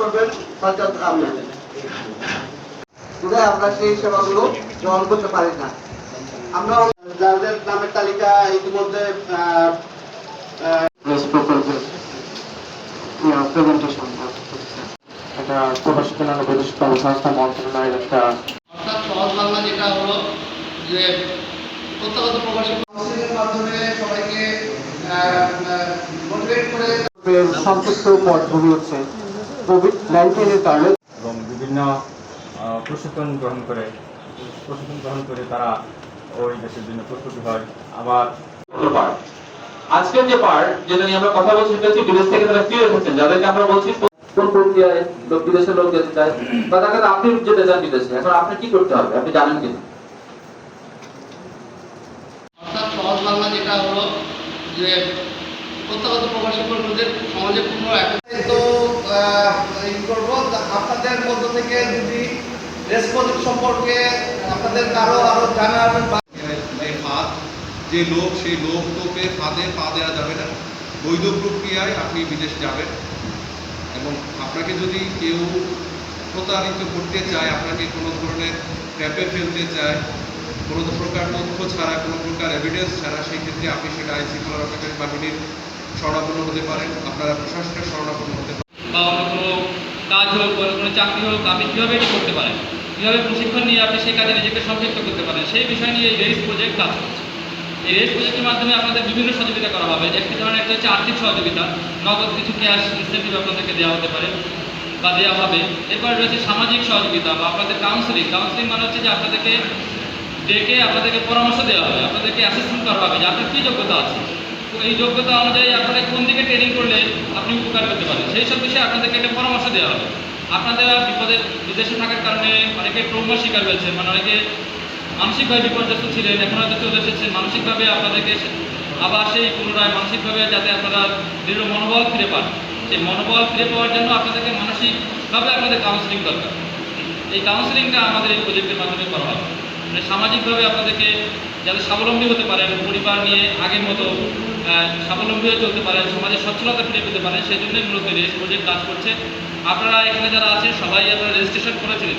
করবেন হজরত আহমেদ বিধায় আমরা সেই সেবাগুলো গ্রহণ করতে পারি না। আমরা যাদের নামের তালিকা ইতিমধ্যে এটা প্রবাসী কল্যাণ বৈদেশিক কর্মসংস্থান মন্ত্রণালয়ের একটা সহজ বাংলা যেটা হলো যে প্রত্যাগত প্রবাসী মাধ্যমে সবাইকে সংক্ষিপ্ত পটভূমি হচ্ছে কোভিড নাইন্টিনের কারণে। এবং বিভিন্ন প্রশিক্ষণ গ্রহণ করে প্রশিক্ষণ গ্রহণ করে তারা ওই দেশের জন্য প্রস্তুতি হয়। আবার আজকের যে পার্ট যেটা নিয়ে আমরা কথা বলছি সেটা হচ্ছে বিদেশ থেকে তারা ফিরে এসেছেন যাদেরকে আমরা বলছি কোন প্রক্রিয়ায় লোক বিদেশের লোক যেতে চায় বা দেখা আপনি যেতে চান বিদেশে এখন আপনি কি করতে হবে? আপনি জানেন কিনা অর্থাৎ সহজ বাংলা যেটা হলো যে প্রত্যাগত প্রবাসী কর্মীদের সমাজে পূর্ণ তো করব। আপনাদের মধ্য থেকে যদি রেসপন্স সম্পর্কে আপনাদের কারও আরও জানার যে ফাঁদ যে লোক সেই লোক টোপে ফাঁদে পা দেওয়া যাবে না। বৈধ প্রক্রিয়ায় আপনি বিদেশ যাবেন এবং আপনাকে যদি কেউ প্রতারিত করতে চায় আপনাকে কোনো ধরনের ট্র্যাপে ফেলতে চায় কোনো প্রকার তথ্য ছাড়া কোনো প্রকার এভিডেন্স ছাড়া সেই ক্ষেত্রে আপনি সেটা আইন শৃঙ্খলা রক্ষাকারী বাহিনীর শরণাপন্ন হতে পারেন। আপনারা প্রশাসনের শরণাপন্ন হতে পারেন। বা কোনো কাজ হোক কোনো চাকরি হোক, আপনি কীভাবে এটি করতে পারেন? কীভাবে প্রশিক্ষণ নিয়ে আপনি সেই কাজে নিজেকে সম্পৃক্ত করতে পারেন? সেই বিষয় নিয়ে এই রেস প্রজেক্ট কাজ করছে। এই রেস প্রজেক্টের মাধ্যমে আপনাদের বিভিন্ন সহযোগিতা করা হবে। একটি ধরনের একটা হচ্ছে আর্থিক সহযোগিতা। নগদ কিছু ক্যাশ ইনসেন্টিভ আপনাদেরকে দেওয়া হতে পারে বা দেওয়া হবে। এরপর রয়েছে সামাজিক সহযোগিতা বা আপনাদের কাউন্সিলিং কাউন্সিলিং মানে হচ্ছে যে আপনাদেরকে ডেকে আপনাদেরকে পরামর্শ দেওয়া হবে। আপনাদেরকে অ্যাসেসমেন্ট করা হবে যে আপনার কী যোগ্যতা আছে। এই যোগ্যতা অনুযায়ী আপনাদের কোন দিকে ট্রেনিং করলে আপনি উপকার করতে পারেন? সেই সব বিষয়ে আপনাদেরকে একটা পরামর্শ দেওয়া হবে। আপনারা বিপদে বিদেশে থাকার কারণে অনেকে ট্রৌমা শিকার হয়েছে মানে অনেকে মানসিকভাবে বিপর্যস্ত ছিলেন, এখন হয়তো চলে এসেছেন মানসিকভাবে আপনাদেরকে আবার সেই পুনরায় মানসিকভাবে যাতে আপনারা দৃঢ় মনোবল ফিরে পান। সেই মনোবল ফিরে পাওয়ার জন্য আপনাদেরকে মানসিকভাবে আপনাদের কাউন্সিলিং দরকার। এই কাউন্সিলিংটা আমাদের এই প্রজেক্টের মাধ্যমে করা হবে মানে সামাজিকভাবে আপনাদেরকে যাতে স্বাবলম্বী হতে পারেন, পরিবার নিয়ে আগের মতো স্বাবলম্বী হয়ে চলতে পারেন সমাজে সচ্ছলতা ফিরে পেতে পারেন, সেই জন্যই মূলত রেস প্রজেক্ট কাজ করছে আপনারা এখানে যারা আছেন, সবাই আপনারা রেজিস্ট্রেশন করেছিলেন।